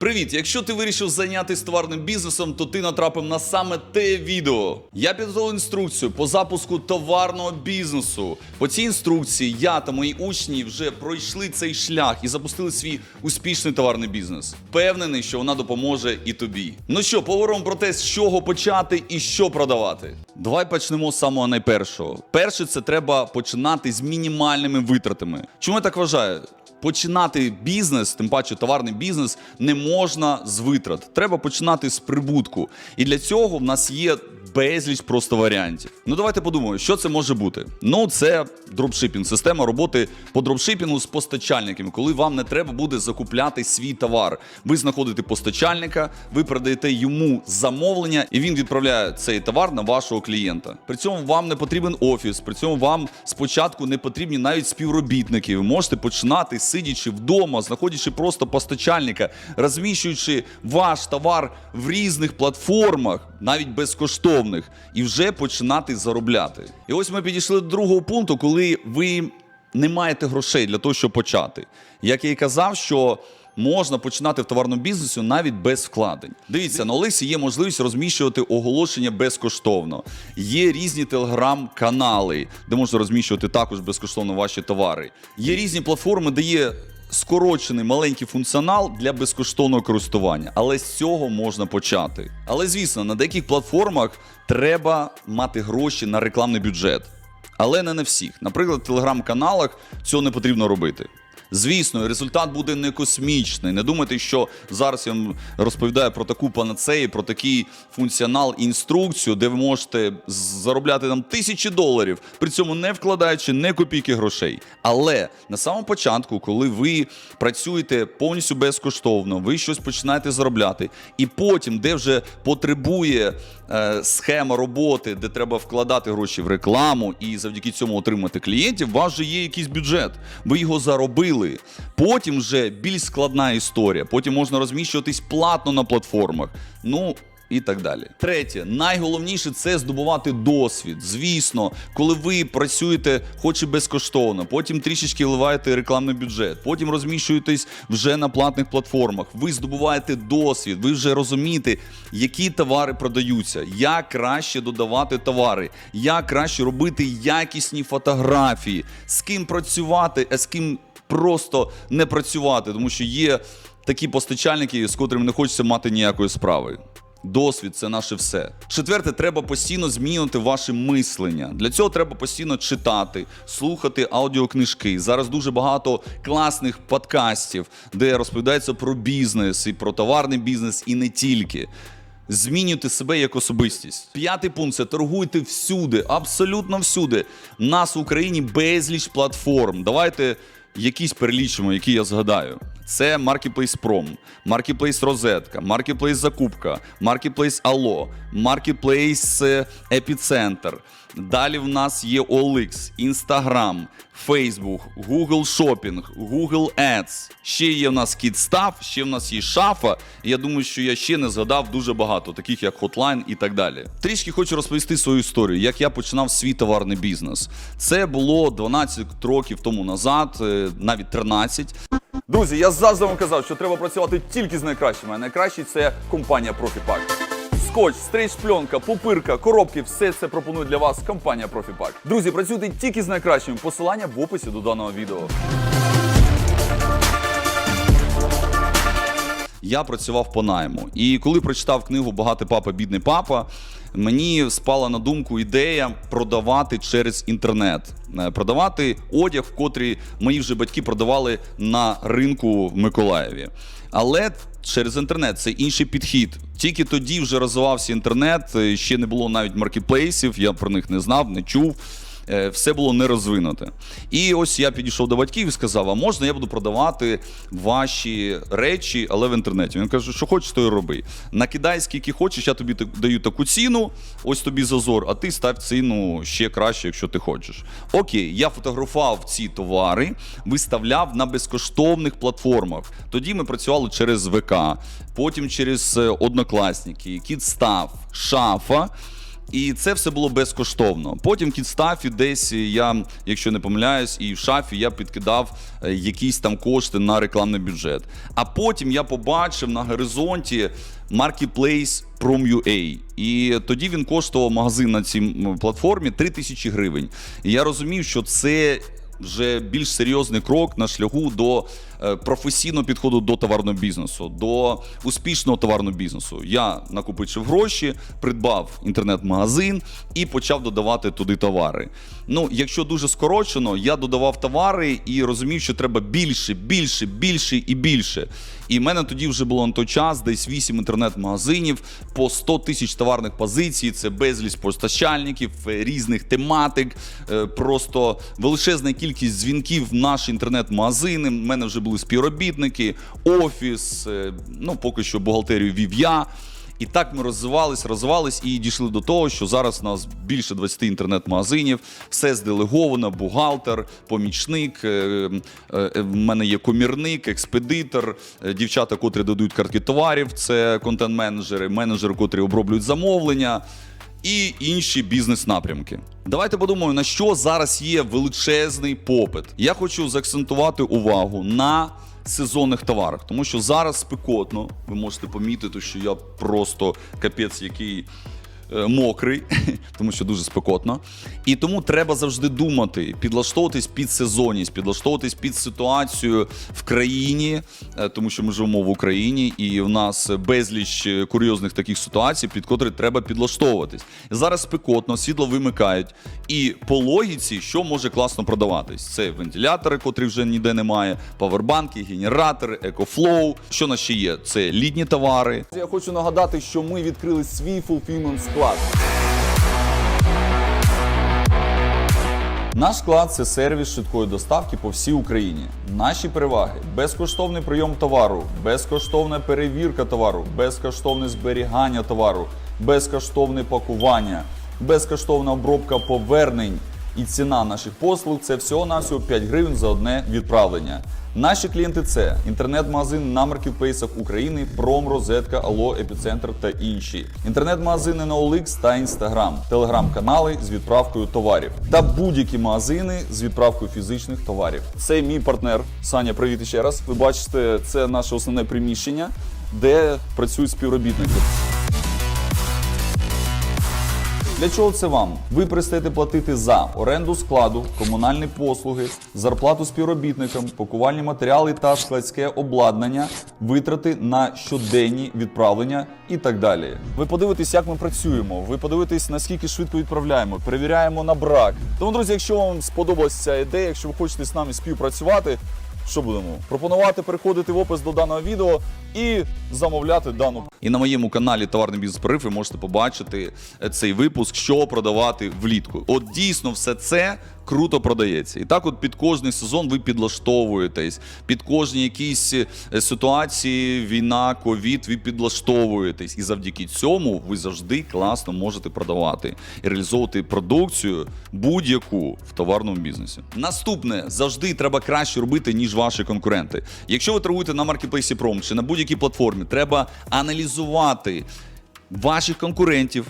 Привіт! Якщо ти вирішив зайнятися товарним бізнесом, то ти натрапив на саме те відео. Я підготував інструкцію по запуску товарного бізнесу. По цій інструкції я та мої учні вже пройшли цей шлях і запустили свій успішний товарний бізнес. Впевнений, що вона допоможе і тобі. Ну що, поговоримо про те, з чого почати і що продавати. Давай почнемо з самого найпершого. Перше, це треба починати з мінімальними витратами. Чому я так вважаю? Починати бізнес, тим паче товарний бізнес, не можна з витрат. Треба починати з прибутку. І для цього в нас є безліч просто варіантів. Ну давайте подумаємо, що це може бути. Ну, це дропшипінг, система роботи по дропшипінгу з постачальниками, коли вам не треба буде закупляти свій товар. Ви знаходите постачальника, ви передаєте йому замовлення, і він відправляє цей товар на вашого клієнта. При цьому вам не потрібен офіс, при цьому вам спочатку не потрібні навіть співробітники. Ви можете починати сидячи вдома, знаходячи просто постачальника, розміщуючи ваш товар в різних платформах, навіть безкоштовних, і вже починати заробляти. І ось ми підійшли до другого пункту, коли ви не маєте грошей для того, щоб почати. Як я і казав, що можна починати в товарному бізнесі навіть без вкладень. Дивіться, на Олексі є можливість розміщувати оголошення безкоштовно. Є різні телеграм-канали, де можна розміщувати також безкоштовно ваші товари. Є різні платформи, де є скорочений маленький функціонал для безкоштовного користування, але з цього можна почати. Але звісно, на деяких платформах треба мати гроші на рекламний бюджет. Але не на всіх. Наприклад, в телеграм-каналах цього не потрібно робити. Звісно, результат буде не космічний. Не думайте, що зараз я вам розповідаю про таку панацею, про такий функціонал, інструкцію, де ви можете заробляти там тисячі доларів, при цьому не вкладаючи не копійки грошей. Але на самому початку, коли ви працюєте повністю безкоштовно, ви щось починаєте заробляти, і потім, де вже потребує схема роботи, де треба вкладати гроші в рекламу і завдяки цьому отримати клієнтів, у вас же є якийсь бюджет. Ви його заробили. Потім вже більш складна історія. Потім можна розміщуватись платно на платформах. Ну. І так далі. Третє, найголовніше це здобувати досвід. Звісно, коли ви працюєте, хоч і безкоштовно, потім трішечки вливаєте рекламний бюджет, потім розміщуєтесь вже на платних платформах. Ви здобуваєте досвід, ви вже розумієте, які товари продаються, як краще додавати товари, як краще робити якісні фотографії, з ким працювати, а з ким просто не працювати, тому що є такі постачальники, з котрими не хочеться мати ніякої справи. Досвід це наше все. Четверте, треба постійно змінювати ваше мислення. Для цього треба постійно читати, слухати аудіокнижки. Зараз дуже багато класних подкастів, де розповідається про бізнес і про товарний бізнес, і не тільки. Змінюйте себе як особистість. П'ятий пункт це торгуйте всюди, абсолютно всюди. Нас в Україні безліч платформ. Давайте якісь перелічимо, які я згадаю. Це Marketplace Prom, Marketplace Розетка, Marketplace Закупка, Marketplace Allo, Marketplace Епіцентр. Далі в нас є OLX, Instagram, Facebook, Google Shopping, Google Ads. Ще є в нас KidStuff, ще в нас є шафа. Я думаю, що я ще не згадав дуже багато, таких як Hotline і так далі. Трішки хочу розповісти свою історію, як я починав свій товарний бізнес. Це було 12 років тому назад, е, навіть 13. Друзі, я завжди вам казав, що треба працювати тільки з найкращими. А найкращий це компанія ProfiPack. Скотч, стрейч пленка, пупирка, коробки все це пропонує для вас компанія ProfiPack. Друзі, працюйте тільки з найкращими. Посилання в описі до даного відео. Я працював по найму. І коли прочитав книгу Багатий папа, бідний папа, мені спала на думку ідея продавати через інтернет, Е, продавати одяг, в котрий мої вже батьки продавали на ринку в Миколаєві. Але через інтернет це інший підхід. Тільки тоді вже розвивався інтернет, е, ще не було навіть маркетплейсів, я про них не знав, не чув. Е, Все було не розвинуте. І ось я підійшов до батьків і сказав: а можна я буду продавати ваші речі, але в інтернеті. Він каже, що хочеш, то й роби. Накидай скільки хочеш, я тобі даю таку ціну, ось тобі зазор, а ти став ціну ще краще, якщо ти хочеш. Окей, я фотографував ці товари, виставляв на безкоштовних платформах. Тоді ми працювали через ВК, потім через е, однокласники, Кідстав, Шафа. І це все було безкоштовно. Потім в кідстафі десь я, якщо не помиляюсь, і в шафі я підкидав е, якісь там кошти на рекламний бюджет. А потім я побачив на горизонті Marketplace Prom.ua. І тоді він коштував магазин на цій платформі 3 тисячі гривень. І я розумів, що це вже більш серйозний крок на шляху до е, професійного підходу до товарного бізнесу, до успішного товарного бізнесу. Я накопичив гроші, придбав інтернет-магазин і почав додавати туди товари. Ну, якщо дуже скорочено, я додавав товари і розумів, що треба більше, більше, більше і більше. І в мене тоді вже було на той час десь 8 інтернет-магазинів по 100 тисяч товарних позицій. Це безліч постачальників, е, різних тематик, е, просто величезна кількість дзвінків в наші інтернет-магазини. У мене вже були співробітники, офіс. е, Ну поки що бухгалтерію вів я. І так ми розвивались, розвивались і дійшли до того, що зараз у нас більше 20 інтернет-магазинів, все зделеговано, бухгалтер, помічник. е, е, В мене є комірник, експедитор, дівчата, котрі додають картки товарів, це контент-менеджери, менеджери, котрі оброблюють замовлення. І інші бізнес-напрямки. Давайте подумаємо, на що зараз є величезний попит. Я хочу заакцентувати увагу на сезонних товарах, тому що зараз спекотно. Ви можете помітити, що я просто капець який мокрий, тому що дуже спекотно. І тому треба завжди думати, підлаштовуватись під сезонність, підлаштовуватись під ситуацію в країні, е, тому що ми живемо в Україні, і в нас безліч е, курйозних таких ситуацій, під котрі треба підлаштовуватись. Зараз спекотно, світло вимикають. І по логіці, що може класно продаватись? Це вентилятори, котрі вже ніде немає, павербанки, генератори, екофлоу. Що на ще є? Це літні товари, Я хочу нагадати, що ми відкрили свій fulfillment склад. Наш склад це сервіс швидкої доставки по всій Україні. Наші переваги: безкоштовний прийом товару, безкоштовна перевірка товару, безкоштовне зберігання товару, безкоштовне пакування, безкоштовна обробка повернень. І ціна наших послуг це всього навсього 5 гривень за одне відправлення. Наші клієнти це інтернет-магазин на маркетплейсах України, Пром, Розетка, Алло, Епіцентр та інші. Інтернет-магазини на OLX та Instagram, телеграм-канали з відправкою товарів та будь-які магазини з відправкою фізичних товарів. Це мій партнер. Саня, привіт ще раз. Ви бачите, це наше основне приміщення, де працюють співробітники. Для чого це вам? Ви перестаєте платити за оренду складу, комунальні послуги, зарплату співробітникам, пакувальні матеріали та складське обладнання, витрати на щоденні відправлення і так далі. Ви подивитесь, як ми працюємо. Ви подивитесь, наскільки швидко відправляємо, перевіряємо на брак. Тому, друзі, якщо вам сподобалася ця ідея, якщо ви хочете з нами співпрацювати, що будемо? Пропонувати переходити в опис до даного відео і замовляти дану І на моєму каналі Товарний бізнес Прорив ви можете побачити е, цей випуск, що продавати влітку. От дійсно все це круто продається. І так, от під кожний сезон ви підлаштовуєтесь, під кожні якісь е, ситуації, війна, ковід, ви підлаштовуєтесь. І завдяки цьому ви завжди класно можете продавати і реалізовувати продукцію будь-яку в товарному бізнесі. Наступне завжди треба краще робити, ніж ваші конкуренти. Якщо ви торгуєте на маркетплейсі Пром чи на будь-якій платформі, треба аналізувати ваших конкурентів.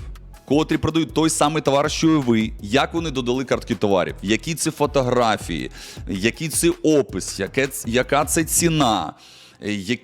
Котрі продають той самий товар, що і ви, як вони додали картки товарів, які це фотографії, який це опис, яке, яка це ціна,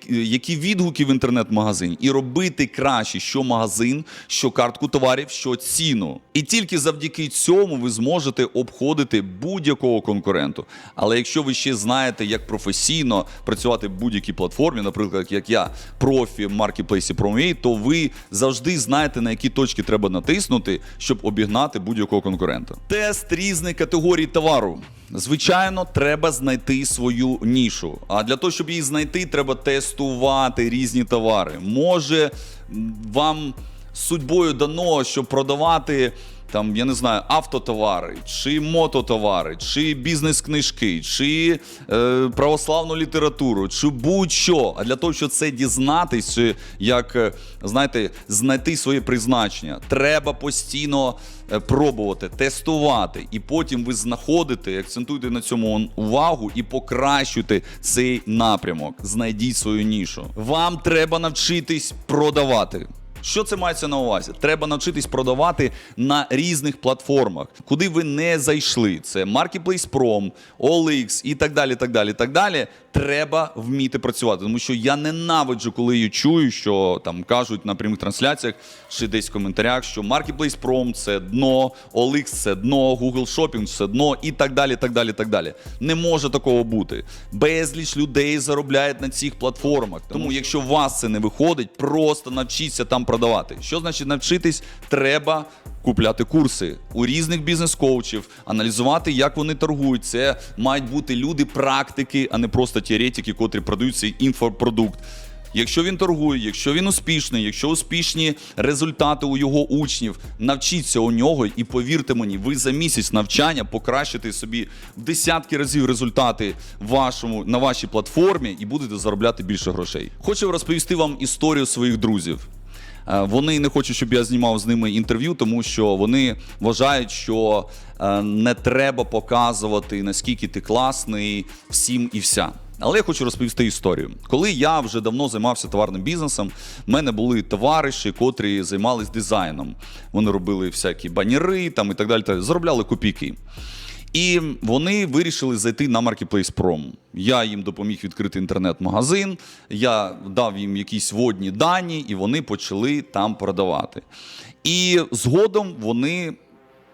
які відгуки в інтернет-магазині, і робити краще, що магазин, що картку товарів, що ціну. І тільки завдяки цьому ви зможете обходити будь-якого конкуренту. Але якщо ви ще знаєте, як професійно працювати в будь-якій платформі, наприклад, як я, профі в маркетплейсі Promay, то ви завжди знаєте, на які точки треба натиснути, щоб обігнати будь-якого конкурента. Тест різних категорій товару. Звичайно, треба знайти свою нішу. А для того, щоб її знайти, треба тестувати різні товари. Може вам судьбою дано, щоб продавати. Там, я не знаю, автотовари, чи мототовари, чи бізнес-книжки, чи е, православну літературу, чи будь-що. А для того, щоб це дізнатись, як е, знаєте, знайти своє призначення, треба постійно е, пробувати, тестувати. І потім ви знаходите, акцентуйте на цьому увагу і покращуйте цей напрямок. Знайдіть свою нішу. Вам треба навчитись продавати. Що це мається на увазі? Треба навчитись продавати на різних платформах, куди ви не зайшли. Це Marketplace Prom, OLX і так далі. так далі, так далі. Треба вміти працювати, тому що я ненавиджу, коли я чую, що там кажуть на прямих трансляціях чи десь в коментарях, що Marketplace Prom – це дно, OLX – це дно, Google Shopping – це дно і так далі. так далі, так далі. Не може такого бути. Безліч людей заробляють на цих платформах. Тому, якщо у вас це не виходить, просто навчіться там продавати. Що значить навчитись? Треба купляти курси у різних бізнес-коучів, аналізувати, як вони торгують. Це мають бути люди практики, а не просто теоретики, котрі продають цей інфопродукт. Якщо він торгує, якщо він успішний, якщо успішні результати у його учнів, навчіться у нього і повірте мені, ви за місяць навчання покращите собі в десятки разів результати вашому на вашій платформі і будете заробляти більше грошей. Хочу розповісти вам історію своїх друзів. Е, Вони не хочуть, щоб я знімав з ними інтерв'ю, тому що вони вважають, що е, не треба показувати, наскільки ти класний всім і вся. Але я хочу розповісти історію. Коли я вже давно займався товарним бізнесом, в мене були товариші, котрі займались дизайном. Вони робили всякі баніри там і так далі. Заробляли копійки. І вони вирішили зайти на Marketplace Prom. Я їм допоміг відкрити інтернет-магазин, я дав їм якісь водні дані, і вони почали там продавати. І згодом вони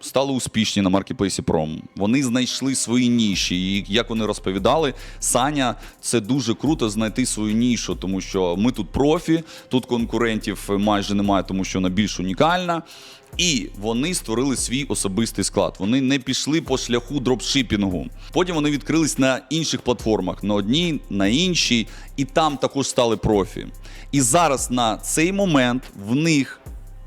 стали успішні на маркетплейсі Prom. Вони знайшли свої ніші. І як вони розповідали, Саня, це дуже круто знайти свою нішу, тому що ми тут профі, тут конкурентів майже немає, тому що вона більш унікальна. І вони створили свій особистий склад. Вони не пішли по шляху дропшипінгу. Потім вони відкрились на інших платформах, на одній, на іншій, і там також стали профі. І зараз на цей момент в них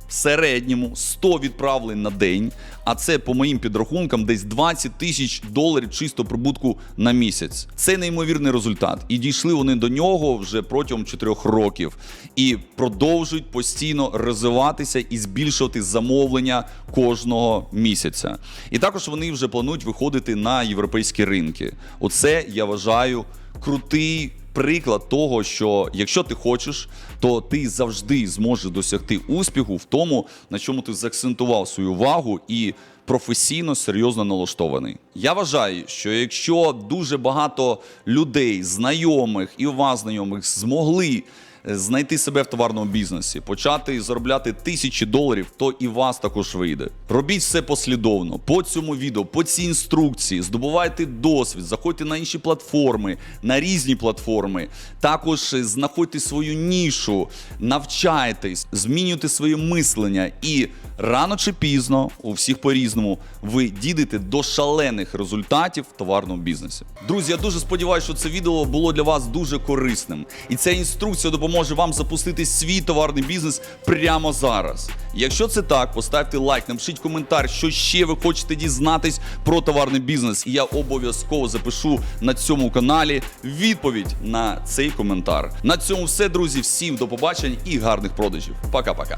в середньому 100 відправлень на день, а це по моїм підрахункам десь 20 тисяч доларів чисто прибутку на місяць. Це неймовірний результат. І дійшли вони до нього вже протягом 4 років і продовжують постійно розвиватися і збільшувати замовлення кожного місяця. І також вони вже планують виходити на європейські ринки. Оце я вважаю крутий приклад того, що якщо ти хочеш, то ти завжди зможеш досягти успіху в тому, на чому ти заакцентував свою увагу і професійно серйозно налаштований. Я вважаю, що якщо дуже багато людей, знайомих і вас знайомих змогли знайти себе в товарному бізнесі, почати заробляти тисячі доларів, то і вас також вийде. Робіть все послідовно по цьому відео, по цій інструкції, здобувайте досвід, заходьте на інші платформи, на різні платформи. Також знаходьте свою нішу, навчайтесь, змінюйте своє мислення і рано чи пізно, у всіх по-різному, ви дійдете до шалених результатів в товарному бізнесі. Друзі, я дуже сподіваюся, що це відео було для вас дуже корисним. І ця інструкція допоможе вам запустити свій товарний бізнес прямо зараз. Якщо це так, поставте лайк, напишіть коментар, що ще ви хочете дізнатись про товарний бізнес. І я обов'язково запишу на цьому каналі відповідь на цей коментар. На цьому все, друзі. Всім до побачення і гарних продажів. Пока-пока.